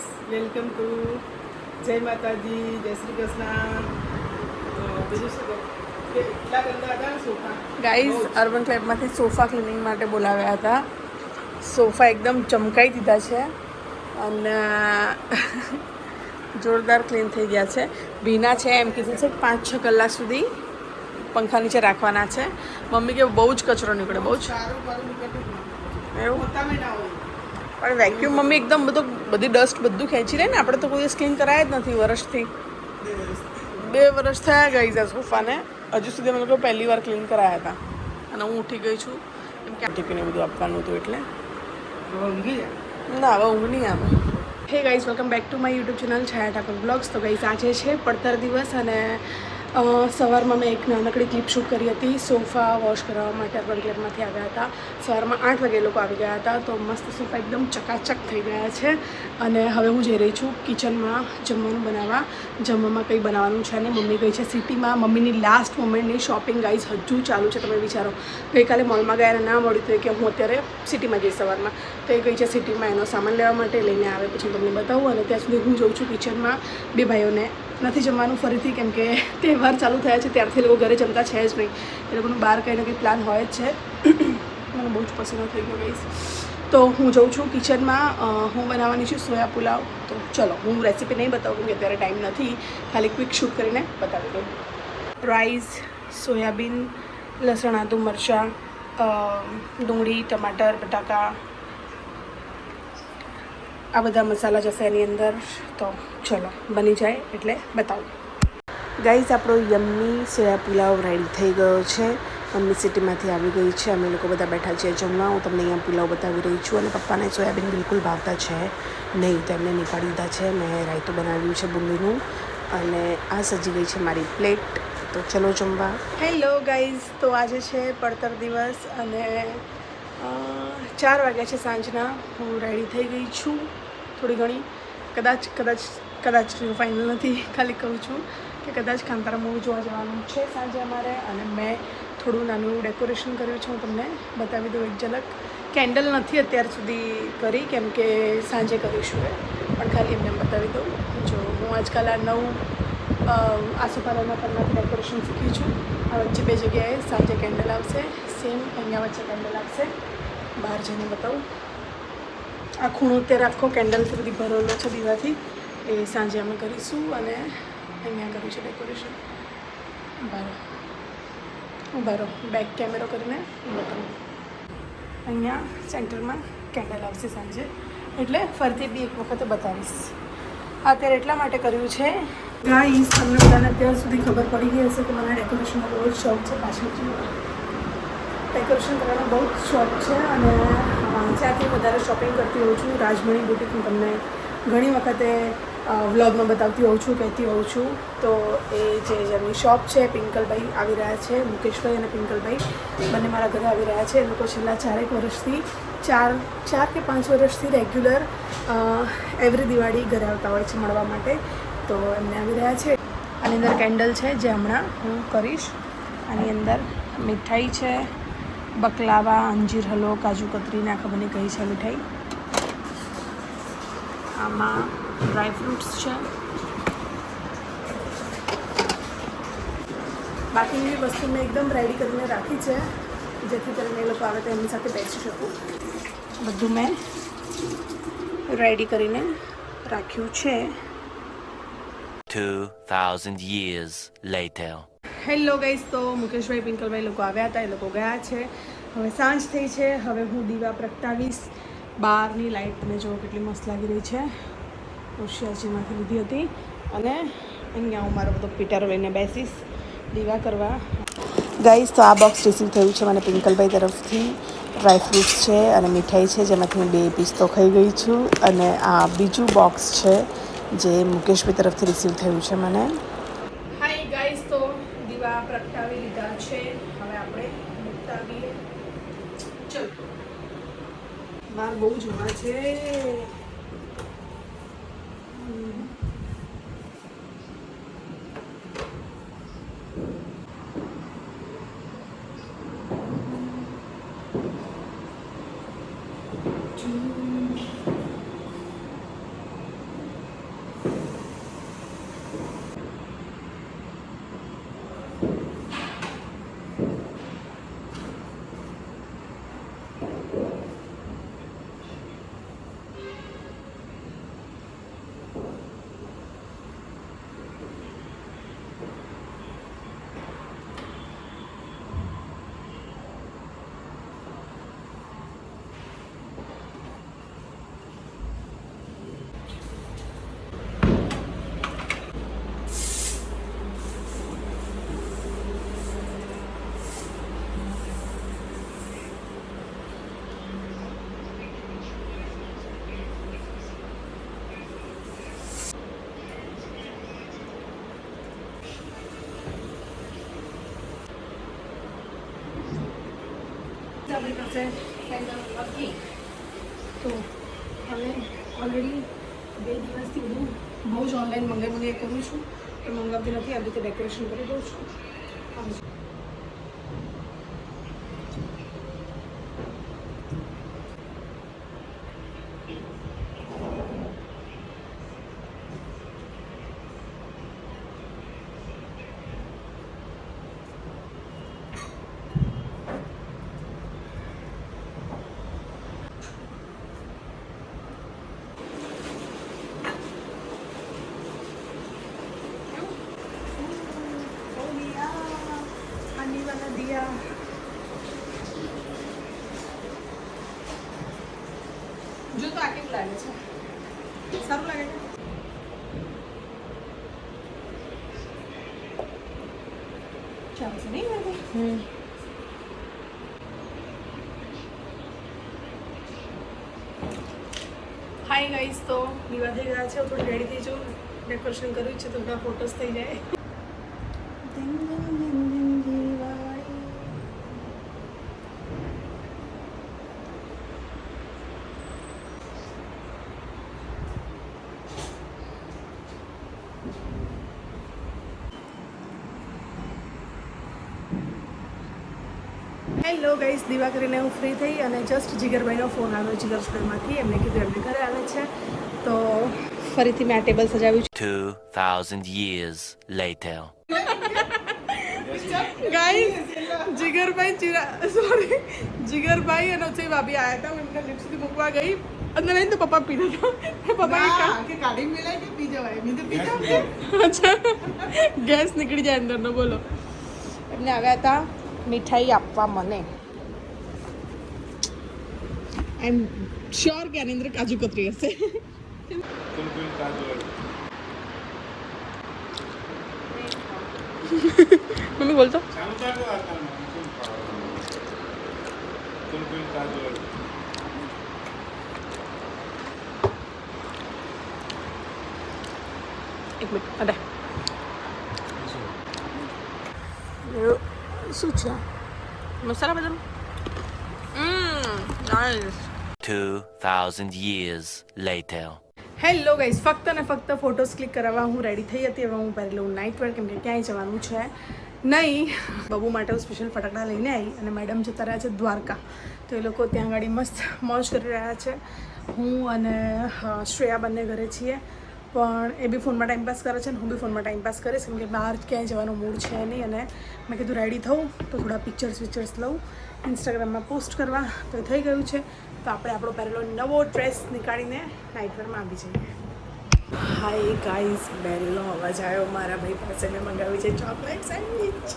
Guys welcome to જય માતાજી જય શ્રી કૃષ્ણ બીજું શું કહું? ગંદા હતા સોફા? ગાઈઝ અર્બન ક્લેબમાંથી સોફા ક્લિનિંગ માટે બોલાવ્યા હતા. સોફા એકદમ ચમકાઈ દીધા છે અને જોરદાર ક્લીન થઈ ગયા છે. ભીના છે એમ કીધું છે પાંચ છ કલાક સુધી પંખા નીચે રાખવાના છે. મમ્મી કે બહુ જ કચરો નીકળે બહુ જ. એવું? પણ વેક્યુમ મમ્મી એકદમ બધું બધી ડસ્ટ બધું ખેંચી લે ને આપણે તો કોઈ ક્લીન કરાય જ નથી વર્ષથી. બે વર્ષ થયા ગઈ છે સોફાને. હજુ સુધી અમે લોકો પહેલી વાર ક્લીન કરાયા હતા. અને હું ઉઠી ગઈ છું. એમ કે ટીપીને બધું આપવાનું હતું એટલે. ઊંઘી ના હવે ઊંઘ નહીં આવે. Hey guys welcome back to my YouTube channel Chhaya Thakor blogs તો ગાઈઝ આજે છે પડતર દિવસ અને સવારમાં મેં એક નાનકડી ક્લિપ શૂટ કરી હતી, સોફા વોશ કરાવવા માટે અર્બન ક્લબમાંથી આવ્યા હતા. સવારમાં આઠ વાગે લોકો આવી ગયા હતા, તો મસ્ત સોફા એકદમ ચકાચક થઈ ગયા છે. અને હવે હું જઈ રહી છું, કિચનમાં જમવાનું બનાવવા. જમવામાં કંઈ બનાવવાનું છે અને મમ્મી ગઈ છે સિટીમાં. મમ્મીની લાસ્ટ મોમેન્ટની શોપિંગ ગાઈઝ હજુ ચાલુ છે, તમે વિચારો. ગઈકાલે મોલમાં ગયા અને ના મળ્યું તો કે હું અત્યારે સિટીમાં જઈશ સવારમાં. તો એ ગઈ છે સિટીમાં એનો સામાન લેવા માટે લઈને આવે, પછી તમને બતાવું. અને ત્યાં સુધી હું જઉં છું કિચનમાં બે ભાઈઓને નથી જમવાનું, ફરીથી કેમ કે તહેવાર ચાલુ થયા છે, ત્યારથી લોકો ઘરે જમતા છે જ નહીં. એ લોકોનું બહાર કંઈ ને કંઈ પ્લાન હોય જ છે. મને બહુ જ પસંદ થઈ ગયો ગઈશ તો હું જઉં છું કિચનમાં હું બનાવવાની છું સોયા પુલાવ. તો ચલો, હું રેસીપી નહીં બતાવું કે અત્યારે ટાઈમ નથી. ખાલી ક્વિક શૂટ કરીને બતાવી દઉં. રાઈસ સોયાબીન લસણ, આદુ મરચાં ડુંગળી, ટમાટર, બટાકા આ બધા મસાલા જશે એની અંદર. તો ચલો, બની જાય એટલે બતાવું. ગાઈઝ આપણો યમ્મી સોયા પુલાવ રેડી થઈ ગયો છે. મમ્મી સિટીમાંથી આવી ગઈ છે. અમે લોકો બધા બેઠા છીએ જમવા. હું તમને અહીંયા પુલાવ બતાવી રહી છું. અને પપ્પાને સોયાબીન બિલકુલ ભાવતા છે. નહીં તેમને નીકાળી દીધા છે. મેં રાયતું બનાવ્યું છે બુંદીનું. અને આ સજી ગઈ છે મારી પ્લેટ. તો ચલો જમવા. હેલો ગાઈઝ તો આજે છે પડતર દિવસ અને ચાર વાગ્યા છે સાંજના. હું રેડી થઈ ગઈ છું. થોડી ઘણી કદાચ કદાચ કદાચ ફાઇનલ નથી, ખાલી કહું છું કે કદાચ કાંતારા મૂવી જોવા જવાનું છે સાંજે અમારે અને મેં થોડું નાનું ડેકોરેશન કર્યું છે, હું તમને બતાવી દઉં એક ઝલક. કેન્ડલ નથી અત્યાર સુધી કરી, કેમ કે સાંજે કરીશું એ, પણ ખાલી એમને બતાવી દઉં. જો, હું આજકાલ આ નવું આસોપાલવના પરમાંથી ડેકોરેશન શીખી છું. આ વચ્ચે બે જગ્યાએ સાંજે કેન્ડલ આવશે સેમ અહીંયા વચ્ચે કેન્ડલ આવશે. બહાર જઈને બતાવું. આ ખૂણો અત્યારે આખો કેન્ડલથી બધી ભરેલો છે દીવાથી. એ સાંજે અમે કરીશું અને અહીંયા કર્યું છે ડેકોરેશન. બરો બરો બેક કેમેરો કરીને બતાવું. અહીંયા સેન્ટરમાં કેન્ડલ આવશે સાંજે. એટલે ફરીથી બી એક વખત બતાવીશ. અત્યારે એટલા માટે કર્યું છે. ગાઈસ તમને બધાને અત્યાર સુધી ખબર પડી ગઈ હશે કે મને ડેકોરેશનનો બહુ જ શોખ છે પાછળથી. ડેકોરેશન કરવાનો બહુ જ શોખ છે અને ત્યાંથી વધારે શોપિંગ કરતી હોઉં છું. રાજમણી બુટીક હું તમને ઘણી વખતે વ્લોગમાં બતાવતી હોઉં છું, કહેતી હોઉં છું. તો એ જે જેમની શોપ છે, પિંકલભાઈ આવી રહ્યા છે, મુકેશભાઈ અને પિંકલભાઈ. બંને મારા ઘરે આવી રહ્યા છે. એ લોકો છેલ્લા ચારેક વર્ષથી, ચાર ચાર કે પાંચ વર્ષથી રેગ્યુલર એવરી દિવાળી ઘરે આવતા હોય છે મળવા માટે. તો એમને આવી રહ્યા છે. આની અંદર કેન્ડલ છે જે હમણાં હું કરીશ. આની અંદર મીઠાઈ છે બકલાવા અંજીર હલવો કાજુ કતરી ને આ ખબર કહી છે મીઠાઈ. આમાં ડ્રાય ફ્રૂટ્સ છે. બાકીની વસ્તુ મેં એકદમ રેડી કરીને રાખી છે. જેથી કરીને એ લોકો આવે તો એમની સાથે બેસી શકું. બધું મેં રેડી કરીને રાખ્યું છે. 2,000 years later. હેલો ગઈશ તો મુકેશભાઈ પિંકલભાઈ લોકો આવ્યા હતા, એ લોકો ગયા છે. હવે સાંજ થઈ છે, હવે હું દીવા પ્રગટાવીશ. બહારની લાઇટ તમે જુઓ કેટલી મસ્ત લાગી રહી છે. હોશિયારજીમાંથી લીધી હતી. અને અહીંયા હું મારો બધો પીટારો લઈને બેસીશ દીવા કરવા. ગાઈઝ તો આ બોક્સ રિસીવ થયું છે મને પિંકલભાઈ તરફથી. ડ્રાય ફ્રૂટ્સ છે અને મીઠાઈ છે, જેમાંથી હું બે પીસ તો ખાઈ ગઈ છું. અને આ બીજું બોક્સ છે, જે મુકેશભાઈ તરફથી રિસીવ થયું છે મને હાય ગાઈસ તો દીવા પ્રગટાવી લીધા છે હવે આપણે પ્રગટાવીએ ચલો બહાર બહુ જોવા છે. પાસે તો હવે ઓલરેડી બે દિવસથી હું બહુ જ ઓનલાઈન મંગાઈ મંગાઈ કરું છું. એ મંગાવતી નથી આવી રીતે ડેકોરેશન કરી દઉં છું. વાલા જો તો આ કેવું લાગે છે સારું લાગે છે ચાલશે નહીં લાગે હાય ગાઈસ તો દીવા થઈ ગયા છે થોડું રેડી થઈ જાઉં ડેકોરેશન કર્યું છે તો બધા ફોટોસ થઈ જાય હેલો ગાઈસ દીવા કરીને હું ફ્રી થઈ અને જસ્ટ જીગરભાઈનો ફોન આવ્યો જીગર સ્કૂલમાંથી એમને કીધું એમને ઘરે આવે છે. તો ફરીથી મેં આ ટેબલ સજાવ્યું છે. thousand years later. ગાઈસ જીગરભાઈ ચિરા સોરી જીગરભાઈ અને ઉચઈ ભાભી આવ્યા હતા. હું એમને લિપ સુધી મૂકવા ગઈ. અંદર લઈને તો પપ્પા પીધા હતા. પપ્પા કે કાઢી મિલાય કે પી જવાય. મેં તો પી અચ્છા. ગેસ નીકળી જાય અંદરનો બોલો. એમને આવ્યા હતા. મીઠાઈ આપવા મને. आई एम श्योर ज्ञानेन्द्र काजू कतरी আছে কুলকুল मम्मी बोल तो। एक मिनट अरे सूचना मसाला बदल। हम्म, nice 2000 years later. Hello guys ફક્ત ને ફક્ત ફોટોસ ક્લિક કરાવવા હું રેડી થઈ હતી. હવે હું પહેરી લઉં નાઇટ વર્ક કેમ કે ક્યાંય જવાનું છે નહીં. બબુ માટે હું સ્પેશિયલ ફટાકડા લઈને આવી અને મેડમ જતા રહ્યા છે દ્વારકા. તો એ લોકો ત્યાં આગળ મસ્ત, મોજ કરી રહ્યા છે. હું અને શ્રેયા બંને ઘરે છીએ. પણ એ બી ફોનમાં ટાઈમપાસ કરે છે ને હું બી ફોનમાં ટાઈમપાસ કરીશ કેમ કે બહાર ક્યાંય જવાનો મૂડ છે નહીં અને મેં કીધું રેડી થવું તો થોડા પિક્ચર્સ વિક્ચર્સ લઉં. ઇન્સ્ટાગ્રામમાં પોસ્ટ કરવા તો થઈ ગયું છે. તો આપણે આપણો પહેરેલો નવો ડ્રેસ નીકાળીને નાઇટવેરમાં આવી જઈએ. હાય ગાઈઝ બેલનો અવાજ આવ્યો મારા ભાઈ પાસે મેં મંગાવી છે ચોકલેટ સેન્ડવિચ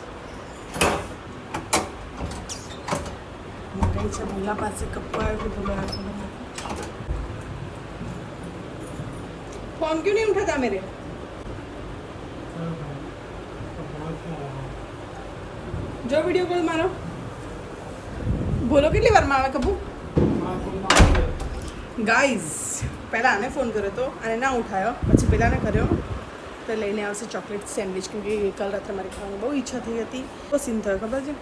મંગાવી છે ભૂલા પાસે કપ્પા આવ્યું ભૂલા फॉर्म क्यों नहीं उठाता मेरे? જો વીડિયો કોલ મારો બોલો કેટલી વારમાં આવે કબૂ ગાઈઝ પહેલાં આને ફોન કર્યો હતો અને ના ઉઠાયો પછી પહેલાંને કર્યો તો લઈને આવશે ચોકલેટ સેન્ડવિચ કેમ કે કાલ રાત્રે મારી ખાવાની બહુ ઈચ્છા થઈ હતી બહુ સીન થયો ખબર છે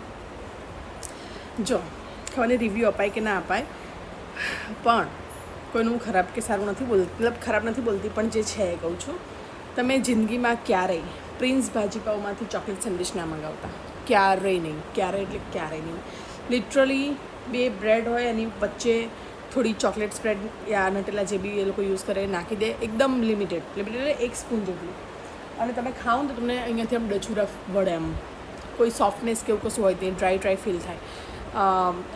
જો ખાવાની રિવ્યૂ અપાય કે ના અપાય પણ કોઈનું ખરાબ કે સારું નથી બોલતી મતલબ ખરાબ નથી બોલતી, પણ જે છે એ કહું છું. તમે જિંદગીમાં ક્યારેય પ્રિન્સ ભાજીપાવમાંથી ચોકલેટ સેન્ડવિચ ના મંગાવતા. ક્યારેય નહીં, ક્યારેય એટલે ક્યારેય નહીં. લિટરલી બે બ્રેડ હોય, એની વચ્ચે થોડી ચોકલેટ સ્પ્રેડ યા નટેલા જે બી એ લોકો યુઝ કરે, નાખી દે, એકદમ લિમિટેડ લિમિટેડ એક સ્પૂન જેટલું. અને તમે ખાઓ તો તમને અહીંયાથી આમ ડચુરા વળે એમ. કોઈ સોફ્ટનેસ કે એવું કશું હોય તે ડ્રાય ડ્રાય ફીલ થાય.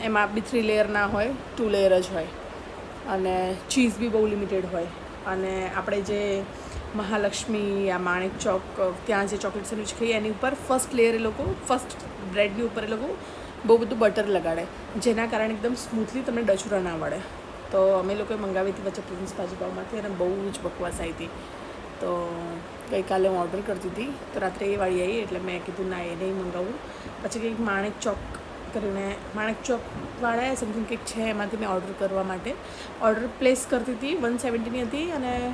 એમાં બી થ્રી લેયર ના હોય ટુ લેયર જ હોય. અને ચીઝ બી બહુ લિમિટેડ હોય. અને આપણે જે મહાલક્ષ્મી યા માણેક ચોક, ત્યાં જે ચોકલેટ સેન્ડવિચ ખાઈએ, એની ઉપર ફર્સ્ટ લેયર એ લોકો ફર્સ્ટ બ્રેડની ઉપર એ લોકો બહુ બધું બટર લગાડે. જેના કારણે એકદમ સ્મૂથલી તમને ડચુરા ના વળે. તો અમે લોકોએ મંગાવી હતી વચ્ચે પ્રિન્સ ભાજીપાવમાંથી અને બહુ જ બકવાસ આવી હતી. તો ગઈકાલે હું ઓર્ડર કરતી હતી. તો રાત્રે એ વાળી આવી એટલે મેં કીધું, ના, એ નહીં મંગાવું. પછી કંઈક માણેક ચોક કરીને માણેક ચોકવાળાએ સમથિંગ કંઈક છે એમાંથી મેં ઓર્ડર કરવા માટે. ઓર્ડર પ્લેસ કરતી હતી, વન સેવન્ટીની હતી અને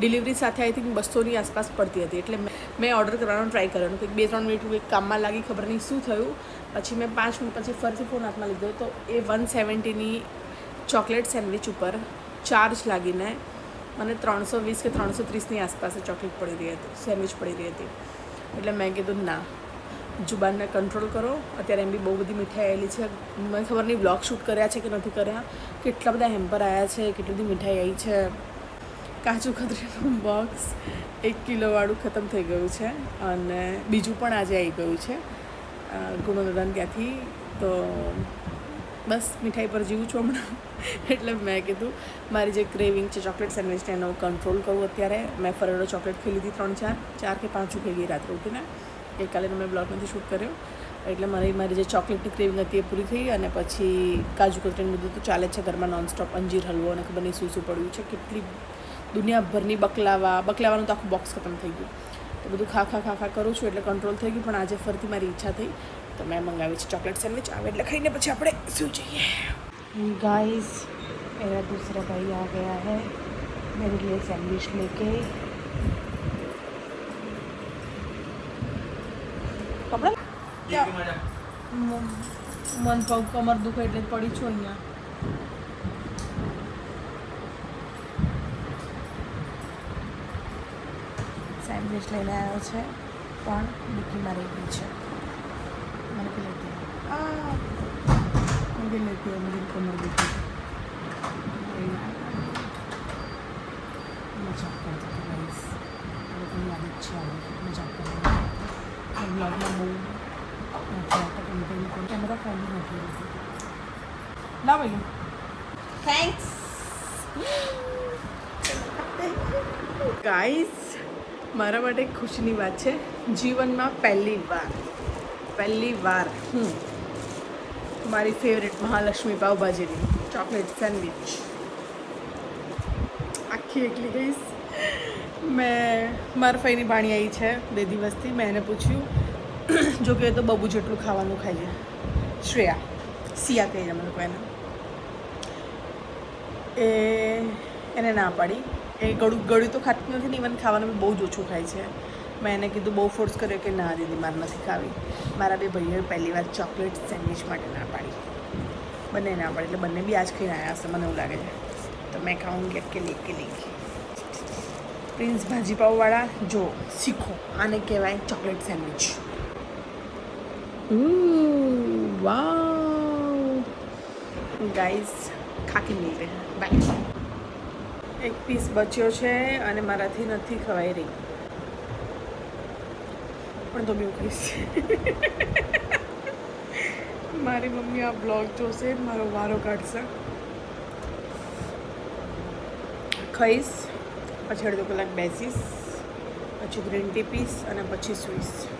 ડિલિવરી સાથે આઈ થિંક બસોની આસપાસ પડતી હતી. એટલે મેં- મેં ઓર્ડર કરવાનો ટ્રાય કર્યો. કંઈક બે ત્રણ મિનિટ કંઈક કામમાં લાગી, ખબર નહીં શું થયું. પછી મેં પાંચ મિનિટ પછી ફરીથી ફોન હાથમાં લીધો. તો એ વન સેવન્ટીની ચોકલેટ સેન્ડવિચ ઉપર ચાર્જ લાગીને મને ત્રણસો વીસ કે ત્રણસો ત્રીસની આસપાસ ચોકલેટ પડી રહી હતી, સેન્ડવિચ પડી રહી હતી. એટલે મેં કીધું, ના. જુબાનને કંટ્રોલ કરો. અત્યારે એમ બી બહુ બધી મીઠાઈ આવેલી છે. મને ખબર નહીં બ્લોગ શૂટ કર્યા છે કે નથી કર્યા. કેટલા બધા હેમ્પર આવ્યા છે કેટલી બધી મીઠાઈ આવી છે. કાજુ કતરીનું બોક્સ એક કિલોવાળું ખતમ થઈ ગયું છે અને બીજું પણ આજે આવી ગયું છે. અ, ત્યાંથી તો બસ મીઠાઈ પર જીવું છું હમણાં. એટલે મેં કીધું મારી જે ક્રેવિંગ છે ચોકલેટ સેન્ડવિચને એનો કંટ્રોલ કરું અત્યારે. મેં ફરેડો ચોકલેટ ખાઈ લીધી ત્રણ ચાર ચાર કે પાંચ ખાઈ ગઈ રાત્રે ઉઠીને. ગઈકાલે મેં બ્લોગ નથી શૂટ કર્યો એટલે મારી મારી જે ચોકલેટની ક્રેવિંગ હતી એ પૂરી થઈ અને પછી કાજુ કતરીનું બધું તો ચાલે જ છે ઘરમાં નોનસ્ટોપ અંજીર હલવો અને ખબર નહીં શું શું પડ્યું છે કેટલી દુનિયાભરની બકલાવા બકલાવાનું તો આખું બોક્સ ખતમ થઈ ગયું તો બધું ખા ખા ખા ખા કરું છું એટલે કંટ્રોલ થઈ ગયું પણ આજે ફરીથી મારી ઈચ્છા થઈ તો મેં મંગાવી છે ચોકલેટ સેન્ડવિચ આવે એટલે ખાઈને પછી આપણે શું જઈએ गाइस मेरा दूसरा भाई आ गया है मेरे लिए सैंडविच लेके મન પગ કમર દુખે એટલે પડી છું અહીંયા. સેન્ડવિચ લઈને આવ્યો છે પણ ડિક્કીમાં મારી ગઈ છે. મને પેલી હતી મેં લેતી મેરી કમર મજાક કરતી જ છે મજાક કરવાની બહુ લાવ થેન્ક્સ ગાઈસ મારા માટે ખુશીની વાત છે. જીવનમાં પહેલી વાર પહેલી વાર હું મારી ફેવરેટ મહાલક્ષ્મી પાઉભાજીની ચોકલેટ સેન્ડવિચ આખી એકલી ગઈશ મેં મારા ફઈની ભાણી આવી છે બે દિવસથી. મેં એને પૂછ્યું જો કે તો બબુ જેટલું ખાવાનું ખાઈ છે શ્રેયા, સિયા કહીએ અમે લોકો એને એ એને ના પાડી. એ ગળું, ગળ્યું તો ખાતી નથી ને ઇવન ખાવાનું બહુ જ ઓછું ખાય છે. મેં એને કીધું બહુ ફોર્સ કર્યો કે ના દીદી, મારે નથી ખાવી. મારા બે ભાઈઓએ પહેલી વાર ચોકલેટ સેન્ડવિચ માટે ના પાડી. બંને ના પાડી. એટલે બંને બી આજ ખાઈને આવ્યા હશે, મને એવું લાગે છે. તો મેં ખાઉંગી અકેલી અકેલી પ્રિન્સ ભાજીપાવવાળા જો, શીખો. આને કહેવાય ચોકલેટ સેન્ડવિચ ગાઈઝ ખાકી મિલ રહે. બાય એક પીસ બચ્યો છે અને મારાથી નથી ખવાઈ રહી. પણ તો બી ખાઈશ. મારી મમ્મી આ બ્લોગ જોશે, મારો વારો કાઢશે. ખાઈશ, પછી અડધો કલાક બેસીશ, પછી ગ્રીન ટી પીસ અને પછી સુઈશ.